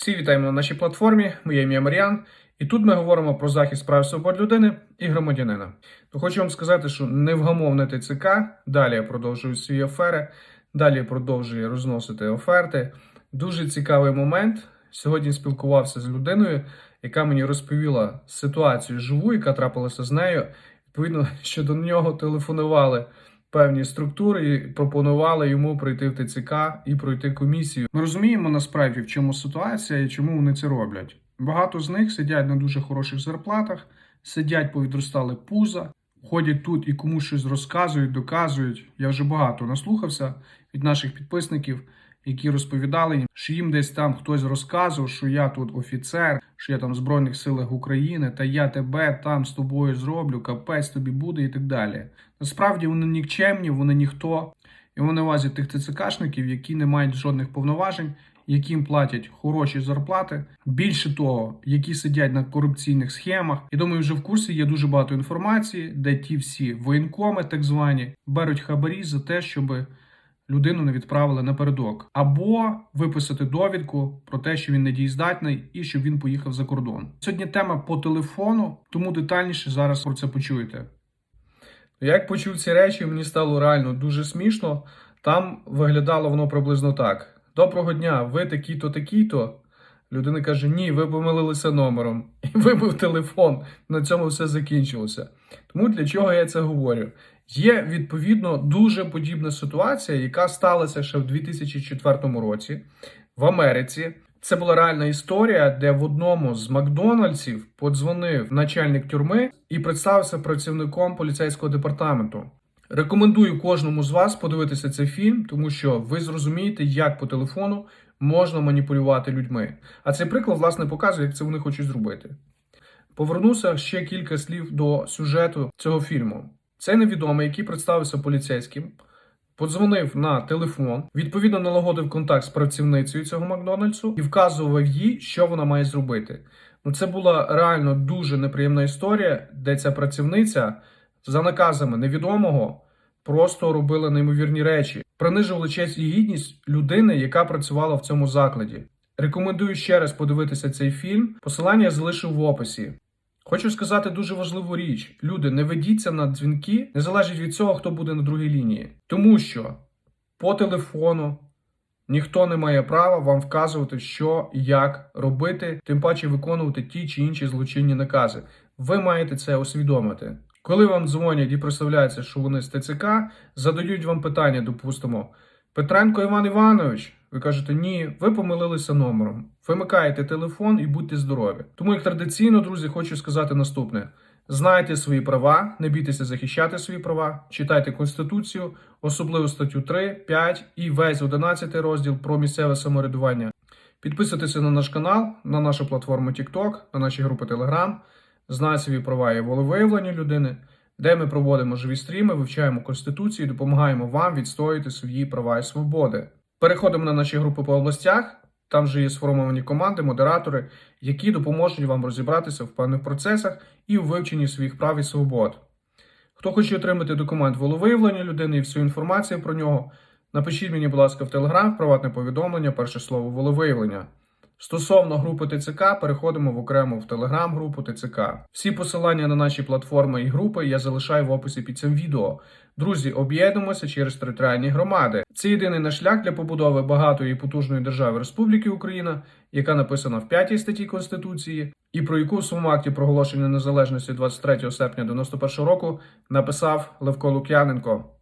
Всі вітаємо на нашій платформі. Моє ім'я Мар'ян. І тут ми говоримо про захист прав свобод людини і громадянина. То хочу вам сказати, що невгамовне ТЦК далі продовжує свої афери, далі продовжує розносити оферти. Дуже цікавий момент. Сьогодні спілкувався з людиною, яка мені розповіла ситуацію живу, яка трапилася з нею. Відповідно, що до нього телефонували певні структури і пропонували йому прийти в ТЦК і пройти комісію. Ми розуміємо насправді, в чому ситуація і чому вони це роблять. Багато з них сидять на дуже хороших зарплатах, сидять, повідростали пуза, ходять тут і комусь щось розказують, доказують. Я вже багато наслухався від наших підписників, які розповідали їм, що їм десь там хтось розказував, що я тут офіцер, що я там в Збройних силах України, та я тебе там з тобою зроблю, капець тобі буде і так далі. Насправді вони нікчемні, вони ніхто, і вони возять тих ТЦКшників, які не мають жодних повноважень, яким платять хороші зарплати. Більше того, які сидять на корупційних схемах. І думаю, вже в курсі є дуже багато інформації, де ті всі воєнкоми, так звані, беруть хабарі за те, щоб людину не відправили напередок, або виписати довідку про те, що він недієздатний, і щоб він поїхав за кордон. Сьогодні тема по телефону, тому детальніше зараз про це почуєте. Як почув ці речі, мені стало реально дуже смішно. Там виглядало воно приблизно так: Доброго дня, ви такі-то, такі-то. Людина каже: Ні, ви помилилися номером. І вибив телефон. На цьому все закінчилося. Тому для чого я це говорю? Є відповідно дуже подібна ситуація, яка сталася ще в 2004 році в Америці. Це була реальна історія, де в одному з Макдональдсів подзвонив начальник тюрми і представився працівником поліцейського департаменту. Рекомендую кожному з вас подивитися цей фільм, тому що ви зрозумієте, як по телефону можна маніпулювати людьми. А цей приклад, власне, показує, як це вони хочуть зробити. Повернуся ще кілька слів до сюжету цього фільму. Цей невідомий, який представився поліцейським, подзвонив на телефон, відповідно налагодив контакт з працівницею цього Макдональдсу і вказував їй, що вона має зробити. Ну, це була реально дуже неприємна історія, де ця працівниця за наказами невідомого просто робила неймовірні речі, принижували честь і гідність людини, яка працювала в цьому закладі. Рекомендую ще раз подивитися цей фільм. Посилання я залишив в описі. Хочу сказати дуже важливу річ: люди, не ведіться на дзвінки, не залежить від цього, хто буде на другій лінії, тому що по телефону ніхто не має права вам вказувати, що і як робити, тим паче виконувати ті чи інші злочинні накази. Ви маєте це усвідомити. Коли вам дзвонять і представляється, що вони з ТЦК, задають вам питання, допустимо, Петренко Іван Іванович. Ви кажете, ні, ви помилилися номером. Вимикаєте телефон і будьте здорові. Тому, як традиційно, друзі, хочу сказати наступне: знайте свої права, не бійтеся захищати свої права, читайте Конституцію, особливо статтю 3, 5 і весь 11 розділ про місцеве самоврядування. Підписуйтеся на наш канал, на нашу платформу TikTok, на наші групи Telegram. Свої права і волевиявлення людини, де ми проводимо живі стріми, вивчаємо Конституцію допомагаємо вам відстояти свої права і свободи. Переходимо на наші групи по областях. Там вже є сформовані команди, модератори, які допоможуть вам розібратися в певних процесах і у вивченні своїх прав і свобод. Хто хоче отримати документ волевиявлення людини і всю інформацію про нього, напишіть мені, будь ласка, в Телеграм, приватне повідомлення, перше слово волевиявлення. Стосовно групи ТЦК, переходимо в окремо в Телеграм-групу ТЦК. Всі посилання на наші платформи і групи я залишаю в описі під цим відео. Друзі, об'єднуємося через територіальні громади. Це єдиний наш шлях для побудови багатої і потужної держави Республіки Україна, яка написана в 5 статті Конституції, і про яку в своєму акті проголошення незалежності 23 серпня 91 року написав Левко Лук'яненко.